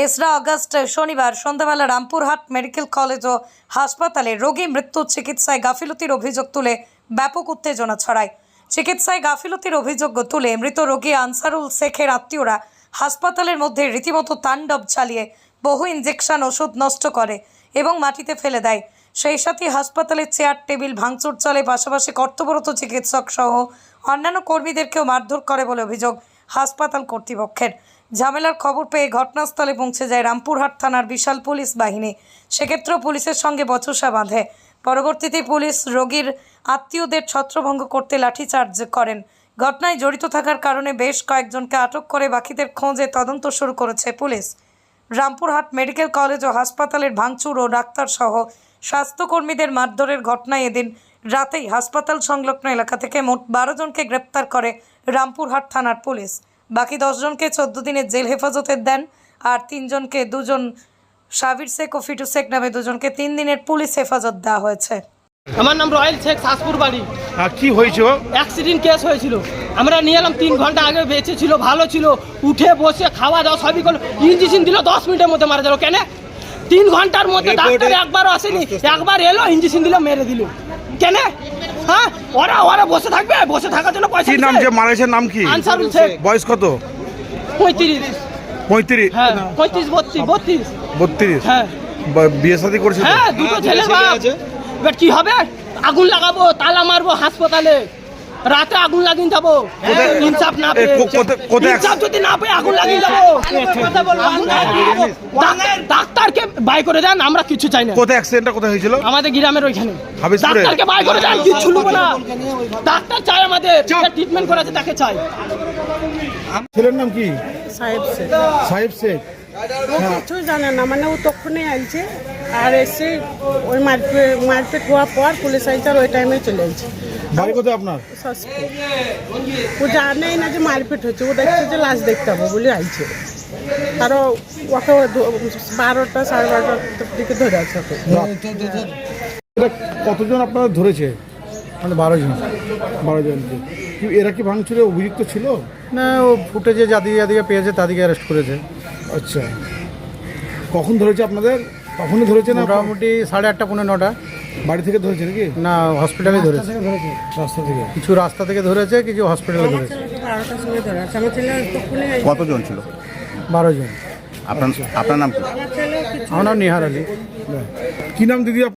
তেসরা আগস্ট, শনিবার সন্ধ্যাবেলা রামপুরহাট মেডিকেল কলেজ ও হাসপাতালে রোগী মৃত্যু চিকিৎসায় গাফিলতির অভিযোগ তুলে ব্যাপক উত্তেজনা ছড়ায়। চিকিৎসায় গাফিলতির অভিযোগ তুলে মৃত রোগী আনসারুল শেখের আত্মীয়রা হাসপাতালের মধ্যে রীতিমতো তাণ্ডব চালিয়ে বহু ইঞ্জেকশন ওষুধ নষ্ট করে এবং মাটিতে ফেলে দেয়। সেই সাথে হাসপাতালের চেয়ার, টেবিল, ভাঙচুর চলে, পাশাপাশি কর্তব্যরত চিকিৎসক সহ অন্যান্য কর্মীদেরকেও মারধর করে বলে অভিযোগ হাসপাতাল কর্তৃপক্ষের। ঝামেলার খবর পেয়ে ঘটনাস্থলে পৌঁছে যায় রামপুরহাট থানার বিশাল পুলিশ বাহিনী। সেক্ষেত্রেও পুলিশের সঙ্গে বচসা বাঁধে। পরবর্তীতে পুলিশ রোগীর আত্মীয়দের ছত্রভঙ্গ করতে লাঠিচার্জ করেন। ঘটনায় জড়িত থাকার কারণে বেশ কয়েকজনকে আটক করে বাকিদের খোঁজে তদন্ত শুরু করেছে পুলিশ। রামপুরহাট মেডিকেল কলেজ ও হাসপাতালের ভাঙচুর ও ডাক্তারসহ স্বাস্থ্যকর্মীদের মারধরের ঘটনায় এদিন রাতেই হাসপাতাল সংলগ্ন এলাকা থেকে মোট বারো জনকে গ্রেপ্তার করে রামপুরহাট থানার পুলিশ। বাকি দশজনকে চোদ্দ দিনের জেল হেফাজতে দেন আর তিনজনকে দুজন সাবির শেখ ও ফিটু শেখ নামে দুজনকে তিন দিনের পুলিশ হেফাজত দেওয়া হয়েছে। আমার নাম রয়েল শেখ শাসপুর বাড়ি। আর কি হয়েছিল অ্যাক্সিডেন্ট কেস হয়েছিল। আমরা নিয়ে এলাম তিন ঘণ্টা আগে বেঁচে ছিল ভালো ছিল উঠে বসে খাওয়া দাওয়া সবই করল। ইঞ্জেকশন দিল দশ মিনিটের মধ্যে মারা গেল কেন? তিন ঘণ্টার মধ্যে ডাক্তার একবারও আসেনি। একবার এলো ইঞ্জেকশন দিল মেরে দিল। কেন? হ্যাঁ? ওরা ওরা বসে থাকবে? বসে থাকার জন্য পয়সা নাম যে মারা গেছে নাম কি? আনসারুল শেখ। বয়স কত? পঁয়ত্রিশ। পঁয়ত্রিশ? হ্যাঁ পঁয়ত্রিশ বত্রিশ বত্রিশ। বত্রিশ? হ্যাঁ। বিয়ে শাদী করেছিল হ্যাঁ দুটো ছেলে বাপ। এবার কি হবে? আগুন লাগাবো তালা মারবো হাসপাতালে। রাতে আগুন লাগিয়ে যাব। ইনসাফ না ইনসাফ যদি না পেয়ে আগুন লাগিয়ে যাব। ডাক্তারকে বাই করে দেন আমরা কিছু চাই না। কোথায় অ্যাক্সিডেন্টটা কোথায় হয়েছিল? আমাদের গ্রামের ওইখানে। ডাক্তারকে বাই করে দেন কিচ্ছু নেব না। ডাক্তার চাই আমাদের ট্রিটমেন্ট করাতে তাকে চাই ছেলের নাম কি? সাহেব সে সাহেব শেখ। কিছু জানে না মানে ও তখনই আইছে। আর এসে ওই মারপিট মারপিট হওয়ার পর পুলিশ আইছে আর ওই টাইমে চলে বাড়ি কোথায় আপনার? ও জানেই না যে মারপিট হচ্ছে ও দেখছে যে লাশ দেখতে হবে বলে আইছে। আরও ওকে বারোটা সাড়ে বারোটার দিকে ধরে আছে কতজন আপনারা ধরেছে? মানে বারো জন। বারো জন। এরা কি ভাঙচুরে অভিযুক্ত ছিল? না ও ফুটেজে যাদিকে যাদিকে পেয়েছে তাদেরকে অ্যারেস্ট করেছে। আচ্ছা। কখন ধরেছে আপনাদের? তখনই ধরেছে না মোটামুটি সাড়ে আটটা পনেরো নটা। বাড়ি থেকে ধরেছে নাকি? না হসপিটালে ধরেছে। রাস্তা থেকে? কিছু রাস্তা থেকে ধরেছে কিছু হসপিটালে ধরেছে। আইছে কতজন ছিল? বারো জন। আপনার আপনার নাম কি? আমার নাম নিহার আলী। কি নাম দিদি